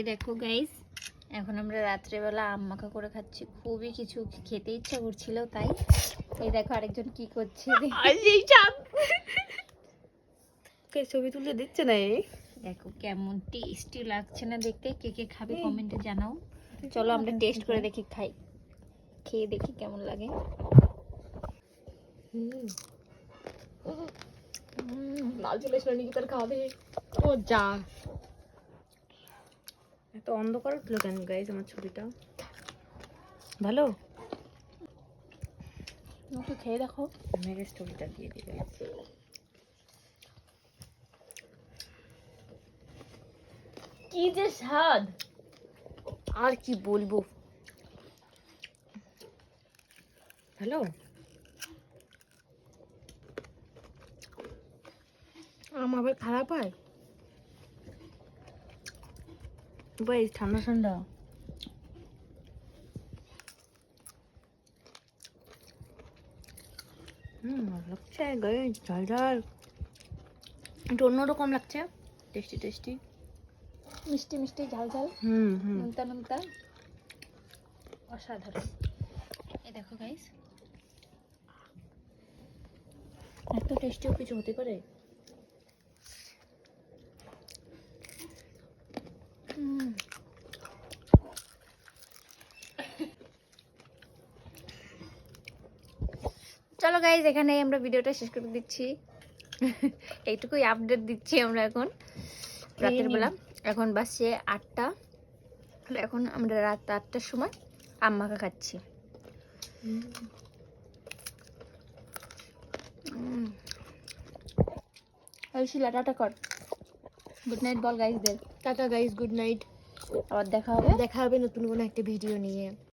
এই দেখো গাইস এখন আমরা রাত্রেবেলা আম মাখা করে খাচ্ছি। খুবই কিছু খেতে ইচ্ছা করছিল তাই। এই দেখো আরেকজন কি করছে। ছবি তুলে দিচ্ছে না এই দেখো কেমন টেস্টি লাগছে না দেখতে। কে কে খাবে কমেন্টে জানাও। চলো আমরা টেস্ট করে দেখি খাই। খেয়ে দেখি কেমন লাগে। লাল চলে এসলো নিকিতার খাওয়াবে ও যা। এত অন্ধকার উঠল কেন গাইজ আমার ছবিটা? ভালো? একটু খেয়ে দেখো। মেঘের স্টোরিটা দিয়ে দিবে কি যে স্বাদ! আর কি বলব? হ্যালো আম আবার খারাপ হয়? ভাই ঠান্ডা ঠান্ডা। হুম লাগছে গায়ে ঝাল ঝাল। একটু অন্যরকম লাগছে টেস্টি টেস্টি মিষ্টি মিষ্টি ঝাল ঝাল। হুম হুম। নুনতা নুনতা। অসাধারণ। এই দেখো গাইস এত টেস্টিও কিছু হতে পারে? চলো গাইজ এখানে আমরা ভিডিওটা শেষ করে দিচ্ছি। এইটুকুই আপডেট দিচ্ছি আমরা এখন। রাতের বেলা। এখন বাসছে আটটা। এখন আমরা রাত আটটার সময় আম মাখা খাচ্ছি। শিলা টাটা কর। গুড নাইট বল গাইজদের টাটা গাইস গুড নাইট আবার দেখা হবে। দেখা হবে নতুন কোনো একটা ভিডিও নিয়ে।